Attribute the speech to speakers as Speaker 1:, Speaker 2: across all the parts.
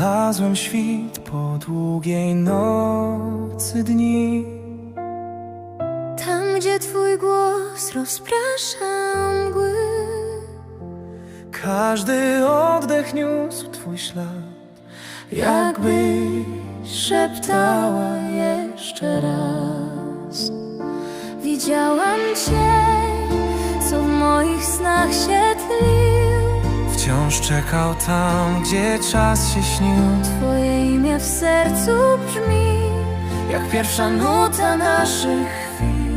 Speaker 1: Znalazłem świt po długiej nocy dni.
Speaker 2: Tam, gdzie twój głos rozprasza mgły.
Speaker 1: Każdy oddech niósł twój ślad. Jakbyś
Speaker 2: szeptała jeszcze raz. Widziałam cię, co w moich snach się
Speaker 1: Wciąż czekał tam, gdzie czas się śnił.
Speaker 2: Twoje imię w sercu brzmi
Speaker 1: Jak pierwsza nuta naszych chwil.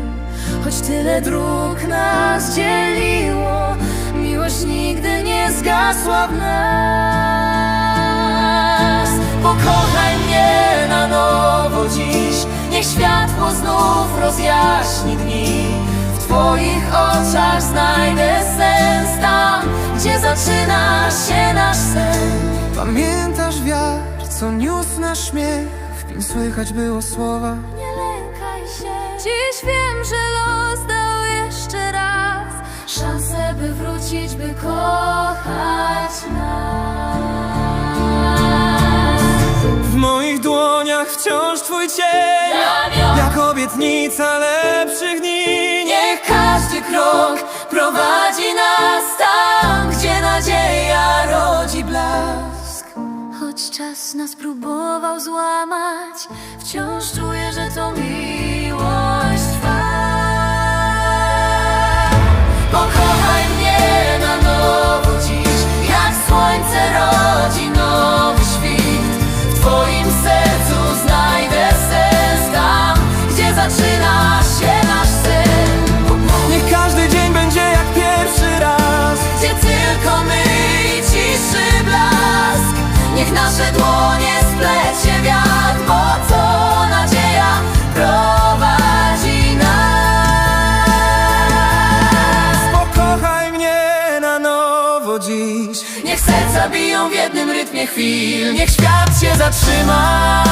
Speaker 2: Choć tyle dróg nas dzieliło Miłość nigdy nie zgasła w nas. Pokochaj mnie na nowo dziś Niech światło znów rozjaśni dni. W Twoich oczach znajdę sens
Speaker 1: Pamiętasz wiatr, co niósł nasz śmiech? W nim słychać było słowa.
Speaker 2: Nie lękaj się. Dziś wiem, że los dał jeszcze raz Szansę, by wrócić, by kochać nas.
Speaker 1: W moich dłoniach wciąż twój cień.
Speaker 2: Ramion.
Speaker 1: Jak obietnica lepszych dni.
Speaker 2: Niech każdy krok prowadzi nas tam, gdzie nadzieja rodzi blask. Czas nas próbował złamać, wciąż czuję, że to miłość trwa. Pokochaj mnie na nowo dziś, jak słońce rodzi
Speaker 1: Niech
Speaker 2: nasze dłonie splecie wiatr Bo to nadzieja prowadzi nas.
Speaker 1: Pokochaj mnie na nowo dziś.
Speaker 2: Niech serca biją w jednym rytmie chwil Niech świat się zatrzyma